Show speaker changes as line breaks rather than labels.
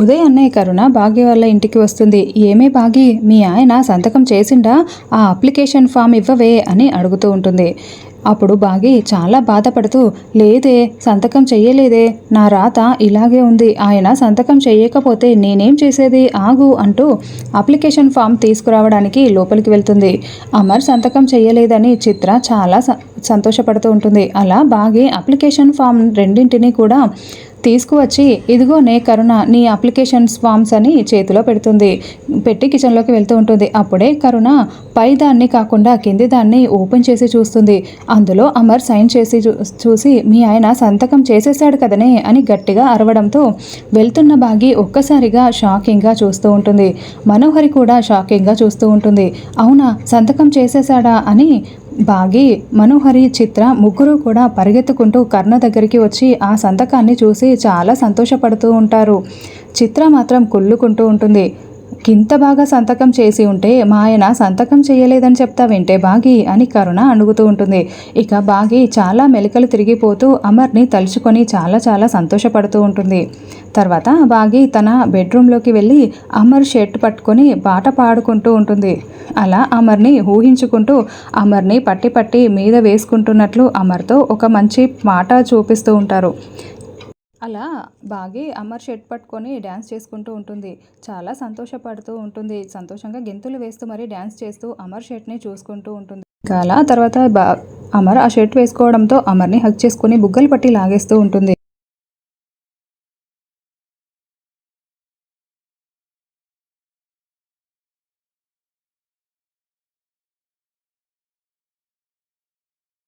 ఉదయాన్నే కరుణ భాగ్య వాళ్ళ ఇంటికి వస్తుంది. ఏమే భాగి మీ ఆయన సంతకం చేసిండా? ఆ అప్లికేషన్ ఫామ్ ఇవ్వవే అని అడుగుతూ ఉంటుంది. అప్పుడు బాగి చాలా బాధపడుతూ లేదే సంతకం చెయ్యలేదే నా రాత ఇలాగే ఉంది. ఆయన సంతకం చెయ్యకపోతే నేనేం చేసేది? ఆగు అంటూ అప్లికేషన్ ఫామ్ తీసుకురావడానికి లోపలికి వెళ్తుంది. అమర్ సంతకం చెయ్యలేదని చిత్ర చాలా స- సంతోషపడుతూ ఉంటుంది. అలా బాగి అప్లికేషన్ ఫామ్ రెండింటినీ కూడా తీసుకువచ్చి ఇదిగో నే కరుణ నీ అప్లికేషన్స్ ఫామ్స్ అని చేతిలో పెడుతుంది. పెట్టి కిచెన్లోకి వెళ్తూ ఉంటుంది. అప్పుడే కరుణ పై దాన్ని కాకుండా కింది దాన్ని ఓపెన్ చేసి చూస్తుంది. అందులో అమర్ సైన్ చేసి చూ- చూసి మీ ఆయన సంతకం చేసేసాడు కదనే అని గట్టిగా అరవడంతో వెళ్తున్న బాగి ఒక్కసారిగా షాకింగ్గా చూస్తూ ఉంటుంది. మనోహరి కూడా షాకింగ్గా చూస్తూ ఉంటుంది. అవునా? సంతకం చేసేసాడా అని బాగి మనోహరి చిత్ర ముగ్గురు కూడా పరిగెత్తుకుంటూ కర్ణ దగ్గరికి వచ్చి ఆ సంతకాన్ని చూసి చాలా సంతోషపడుతూ ఉంటారు. చిత్ర మాత్రం కుళ్ళుకుంటూ ఉంటుంది. ఇంత బాగా సంతకం చేసి ఉంటే మా ఆయన సంతకం చేయలేదని చెప్తా వింటే బాగి అని కరుణ అడుగుతూ ఉంటుంది. ఇక బాగి చాలా మెలికలు తిరిగిపోతూ అమర్ని తలుచుకొని చాలా చాలా సంతోషపడుతూ ఉంటుంది. తర్వాత బాగి తన బెడ్రూమ్లోకి వెళ్ళి అమర్ షర్ట్ పట్టుకొని పాట పాడుకుంటూ ఉంటుంది. అలా అమర్ని ఊహించుకుంటూ అమర్ని పట్టి పట్టి మీద వేసుకుంటున్నట్లు అమర్తో ఒక మంచి పాట చూపిస్తూ ఉంటారు. అలా బాగి అమర్ షర్ట్ పట్టుకొని డ్యాన్స్ చేసుకుంటూ ఉంటుంది. చాలా సంతోషపడుతూ ఉంటుంది. సంతోషంగా గెంతులు వేస్తూ మరీ డ్యాన్స్ చేస్తూ అమర్ షర్ట్ని చూసుకుంటూ ఉంటుంది. అలా తర్వాత బా అమర్ ఆ షర్ట్ వేసుకోవడంతో అమర్ని హక్ చేసుకొని బుగ్గలు పట్టి లాగేస్తూ ఉంటుంది.